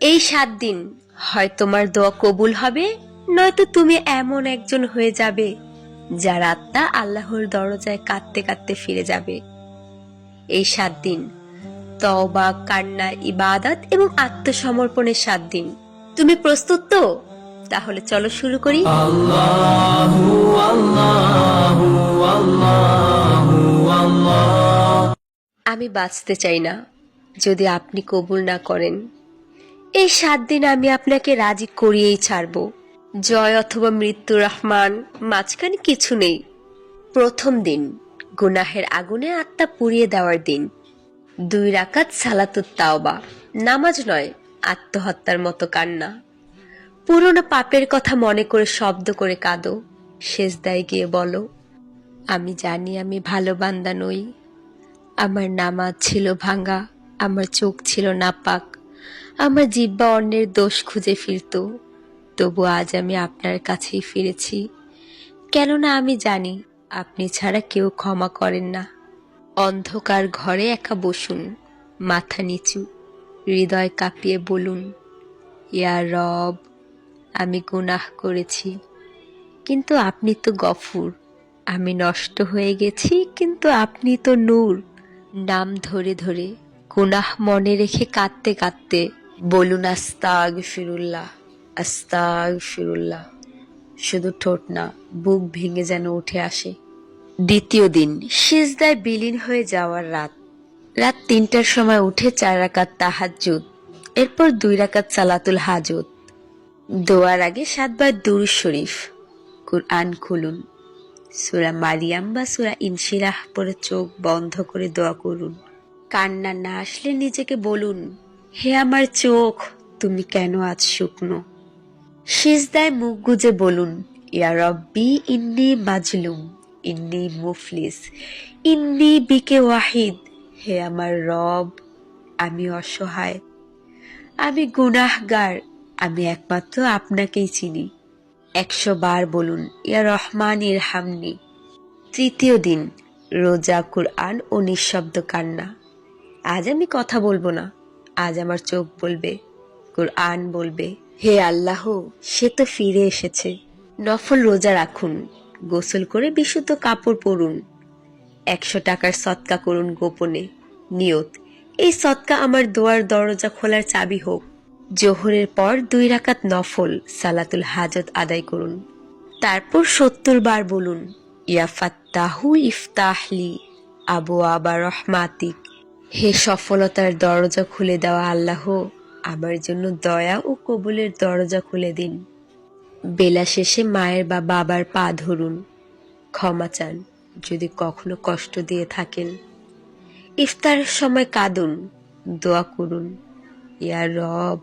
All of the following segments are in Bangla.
এই সাত দিন। হয় তোমার দোয়া কবুল হবে নয়তো তুমি এমন একজন হয়ে যাবে যার আত্মা আল্লাহর দরজায় কাঁদতে কাঁদতে ফিরে যাবে। এই সাত দিন তওবা কান্না ইবাদত এবং আত্মসমর্পণের সাত দিন। তুমি প্রস্তুত তো? তাহলে চলো শুরু করি। আমি বাঁচতে চাই না যদি আপনি কবুল না করেন। এই সাত দিন আমি আপনাকে রাজি করিয়েই ছাড়ব। জয় অথবা মৃত্যু, রহমান, মাঝখানে কিছু নেই। প্রথম দিন, গুনাহের আগুনে আত্মা পুড়িয়ে দেওয়ার দিন। দুই রাকাত সালাতুত তাওবা, নামাজ নয়, আত্মহত্যার মতো কান্না। পুরনো পাপের কথা মনে করে শব্দ করে কাঁদো শেষ দায় গিয়ে বলো, আমি জানি আমি ভালো বান্দা নই। আমার নামাজ ছিল ভাঙা, আমার চোখ ছিল নাপাক। আমার জিব্বা অন্যের দোষ খুঁজে ফিরত। তবু আজ আমি আপনার কাছেই ফিরেছি। কেননা আমি জানি আপনি ছাড়া কেউ ক্ষমা করেন না। অন্ধকার ঘরে একা বসুন, মাথা নিচু, হৃদয় কাঁপিয়ে বলুন, ইয়া রব, আমি গুনাহ করেছি। কিন্তু আপনি তো গফুর। আমি নষ্ট হয়ে গেছি, কিন্তু আপনি তো নূর। নাম ধরে ধরে গুনাহ মনে রেখে কাঁদতে কাঁদতে বলুন আস্তাগ ফিরুল্লাহ আস্তাগ ফিরুল্লাহ শুধু ঠোঁট না, বুক ভেঙে যেন উঠে আসে। দ্বিতীয় দিন, সিজদায় বিলীন হয়ে যাওয়ার রাত। রাত তিনটার সময় উঠে চার রাকাত তাহাজ্জুদ, এরপর দুই রাকাত সালাতুল হাজত দোয়ার আগে সাতবার দুরু শরীফ। কুরআন খুলুন। সুরা মারিয়াম বা সুরা ইনশিরাহ পরে চোখ বন্ধ করে দোয়া করুন। কান্না না আসলে নিজেকে বলুন হে আমার চোখ, তুমি কেন আজ শুকনো? সিজদায় মুখ গুজে বলুন, ইয়া রব্বি ইন্নি মাজলুম, ইন্নি মুফলিস, ইন্নি বিকে ওয়াহিদ। হে আমার রব, আমি অসহায়। আমি গুনাহগার, আমি একমাত্র আপনাকেই চিনি। একশো বার বলুন, ইয়া রহমান ইরহামনি। তৃতীয় দিন, রোজা, কুরআন ও নিঃশব্দ কান্না। আজ আমি কথা বলব না। আজ আমার চোখ বলবে, কুরআন বলবে। হে আল্লাহ, সে তো ফিরে এসেছে। নফল রোজা রাখুন, গোসল করে বিশুদ্ধ কাপড় পরুন। একশো টাকার সৎকা করুন গোপনে। নিয়ত, এই সৎকা আমার দোয়ার দরজা খোলার চাবি হোক। জোহরের পর দুই রাকাত নফল সালাতুল হাজত আদায় করুন। তারপর সত্তর বার বলুন, ইয়াফাত্তাহু ইফতাহলি আবু আবা রহমাতিক। হে সফলতার দরজা খুলে দেওয়া আল্লাহ, আমার জন্য দয়া ও কবুলের দরজা খুলে দিন। বেলা শেষে মায়ের বা বাবার পা ধরুন। ক্ষমা চান, যদি কখনো কষ্ট দিয়ে থাকেন। ইফতারের সময় কাঁদুন, দোয়া করুন। ইয়া রব,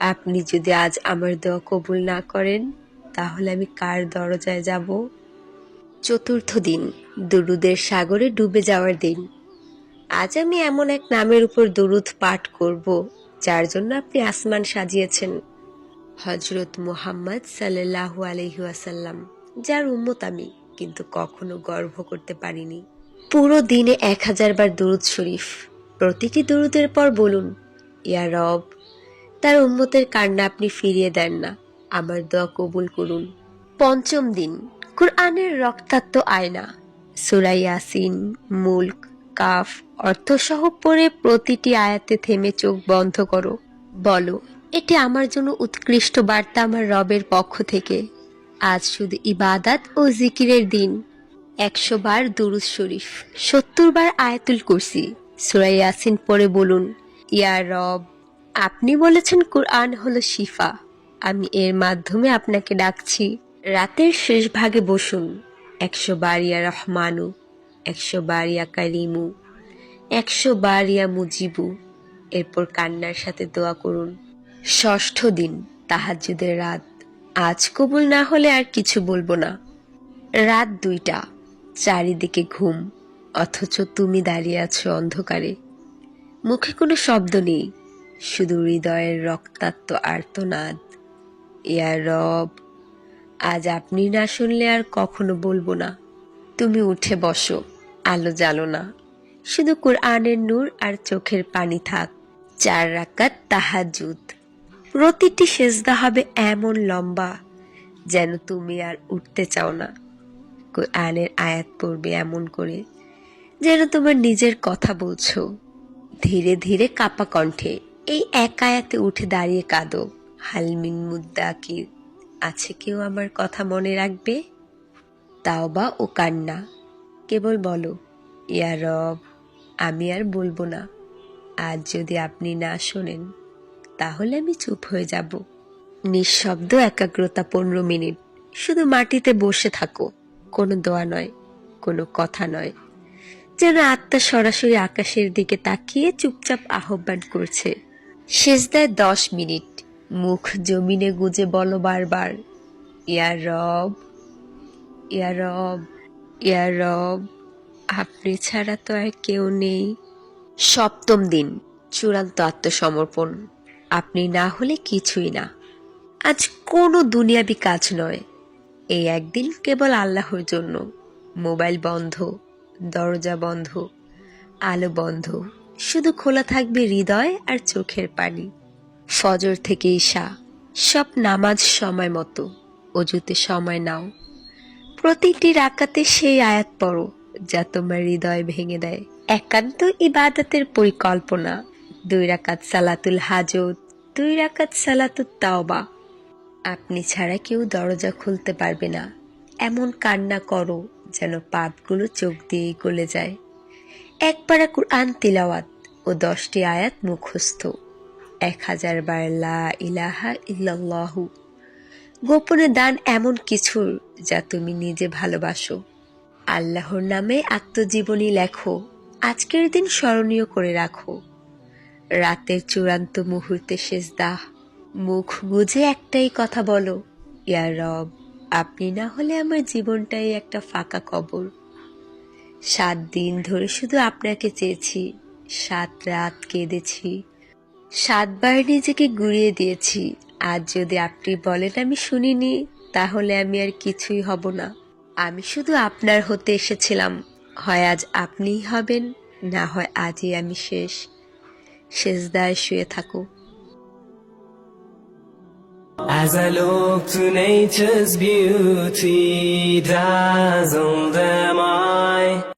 আপনি যদি আজ আমার দোয়া কবুল না করেন, তাহলে আমি কার দরজায় যাব? চতুর্থ দিন, দুরুদের সাগরে ডুবে যাওয়ার দিন। আজ আমি এমন এক নামের উপর দুরুদ পাঠ করব, যার জন্য আপনি আসমান সাজিয়েছেন। হজরত মুহাম্মদ সাল্লাল্লাহু আলহি আসাল্লাম যার উম্মত আমি, কিন্তু কখনো গর্ব করতে পারিনি। পুরো দিনে এক হাজার বার দুরুদ শরীফ। প্রতিটি দুরুদের পর বলুন, ইয়া রব, তার উম্মতের কান্না আপনি ফিরিয়ে দেন না, আমার দোয়া কবুল করুন। পঞ্চম দিন, কুরআনের রক্তাক্ত আয়না, সুরা ইয়াসিন, মুল্ক কাফ, অর্থসহ পড়ে প্রতিটি আয়াতে থেমে চোখ বন্ধ করো। বলো, এটি আমার জন্য উৎকৃষ্ট বার্তা আমার রবের পক্ষ থেকে। আজ শুধু ইবাদাত ও জিকিরের দিন। একশো বার দুরুজ শরীফ, সত্তর বার আয়াতুল কুরসি, সুরা ইয়াসিন পড়ে বলুন, ইয়া রব, আপনি বলেছেন কোরআন হলো শিফা। আমি এর মাধ্যমে আপনাকে ডাকছি, রাতের শেষ ভাগে বসুন। একশো বার ইয়া রহমানু। একশো বার ইয়া কারিমু একশো বার ইয়া মুজিবু। এরপর কান্নার সাথে দোয়া করুন। ষষ্ঠ দিন তাহাজুদের রাত। আজ কবুল না হলে আর কিছু বলব না। রাত দুইটা, চারিদিকে ঘুম, অথচ তুমি দাঁড়িয়ে আছো অন্ধকারে। মুখে কোনো শব্দ নেই, শুধু হৃদয়ের রক্তাক্ত আর্তনাদ। ইয়া রব, আজ আপনি না শুনলে আর কখনো বলব না। তুমি উঠে বসো। আলো জ্বালো না। শুধু কোরআনের নূর আর চোখের পানি থাক। চার রাকাত তাহাজুদ প্রতিটি সেজদা হবে এমন লম্বা, যেন তুমি আর উঠতে চাও না। কোরআনের আয়াত পড়বে এমন করে, যেন তোমার নিজের কথা বলছো। ধীরে ধীরে কাপা কণ্ঠে, এই এক আয়াতে উঠে দাঁড়িয়ে কাঁদো। হালমিন মুদ্দাকির, আছে কেউ আমার কথা মনে রাখবে? তাওবা ও কান্না। কেবল বলো, ইয়া রব, আমি আর বলব না। আজ যদি আপনি না শোনেন, তাহলে আমি চুপ হয়ে যাব। নিঃশব্দ একাগ্রতা পনেরো মিনিট। শুধু মাটিতে বসে থাকো, কোনো দোয়া নয়, কোনো কথা নয়। যেন আত্মা সরাসরি আকাশের দিকে তাকিয়ে চুপচাপ আহ্বান করছে। শেষদায় দশ মিনিট, মুখ জমিনে গুজে বলো বারবার, ইয়া রব ইয়া রব। ইয়া রব আপনি ছাড়া তো আর কেউ নেই। সপ্তম দিন, চূড়ান্ত আত্মসমর্পণ। আপনি না হলে কিছুই না। আজ কোনো দুনিয়াবি কাজ নয়। এই একদিন কেবল আল্লাহর জন্য। মোবাইল বন্ধ, দরজা বন্ধ, আলো বন্ধ। শুধু খোলা থাকবে হৃদয় আর চোখের পানি। ফজর থেকে ঈশা, সব নামাজ সময় মতো। অজুতে সময় নাও। প্রতিটি রাকাতে সেই আয়াত পড়ো, যা তোমার হৃদয় ভেঙে দেয়। একান্ত ইবাদতের পরিকল্পনা, দুই রাকাত সালাতুল হাজত, দুই রাকাত সালাতুল তাওবা। আপনি ছাড়া কেউ দরজা খুলতে পারবে না। এমন কান্না করো, যেন পাপগুলো চোখ দিয়ে গলে যায়। এক পারা কুরআন তিলাওয়াত ও দশটি আয়াত মুখস্থ। এক হাজার বার লা ইলাহা ইল্লাল্লাহু গোপনে দান এমন কিছুর যা তুমি নিজে ভালোবাসো। আল্লাহর নামে আত্মজীবনী লেখো, আজকের দিন স্মরণীয় করে রাখো। রাতের চূড়ান্ত মুহূর্তে শেষ দাহ মুখ বুঝে একটাই কথা বলো, ইয়া রব, আপনি না হলে আমার জীবনটাই একটা ফাঁকা কবর। সাত দিন ধরে শুধু আপনাকে চেয়েছি, সাত রাত কেঁদেছি সাতবার নিজেকে গুড়িয়ে দিয়েছি। আজ যদি আপনি বলেন আমি শুনিনি তাহলে আমি আর কিছুই হব না। আমি শুধু আপনার হতে এসেছিলাম। হয় আজ আপনিই হবেন না হয় আজই আমি শেষ। শেষদায় শুয়ে থাকো। As I look to nature's beauty, dazzled am I